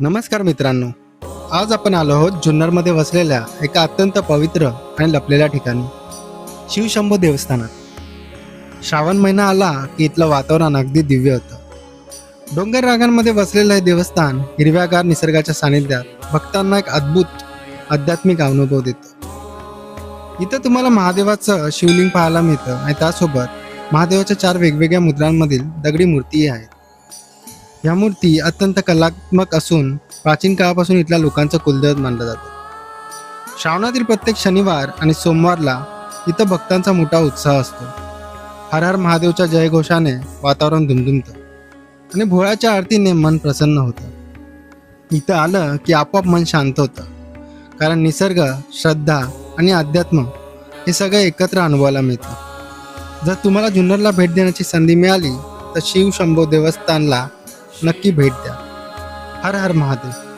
नमस्कार मित्रांनो. आज आपण आलो आहोत जुन्नरमध्ये वसलेल्या एका अत्यंत पवित्र आणि लपलेल्या ठिकाणी शिवशंभू देवस्थानात. श्रावण महिना आला की इथलं वातावरण अगदी दिव्य होतं. डोंगर रागांमध्ये वसलेलं हे देवस्थान हिरव्यागार निसर्गाच्या सानिध्यात भक्तांना एक अद्भुत आध्यात्मिक अनुभव देतं. इथं तुम्हाला महादेवाचं शिवलिंग पाहायला मिळतं आणि त्यासोबत महादेवाच्या चार वेगवेगळ्या मुद्रांमधील दगडी मूर्तीही आहेत. ह्या मूर्ती अत्यंत कलात्मक असून प्राचीन काळापासून इथल्या लोकांचं कुलदैवत मानलं जातं. श्रावणातील प्रत्येक शनिवार आणि सोमवारला इथं भक्तांचा मोठा उत्साह असतो. हर हर महादेवच्या जयघोषाने वातावरण धुमधुमतं आणि भोळ्याच्या आरतीने मन प्रसन्न होतं. इथं आलं की आपोआप मन शांत होतं. कारण निसर्ग श्रद्धा आणि अध्यात्म हे सगळं एकत्र अनुभवायला मिळतं. जर तुम्हाला जुन्नरला भेट देण्याची संधी मिळाली तर शिव शंभो देवस्थानला नक्की भेट द्या. हर हर महादेव.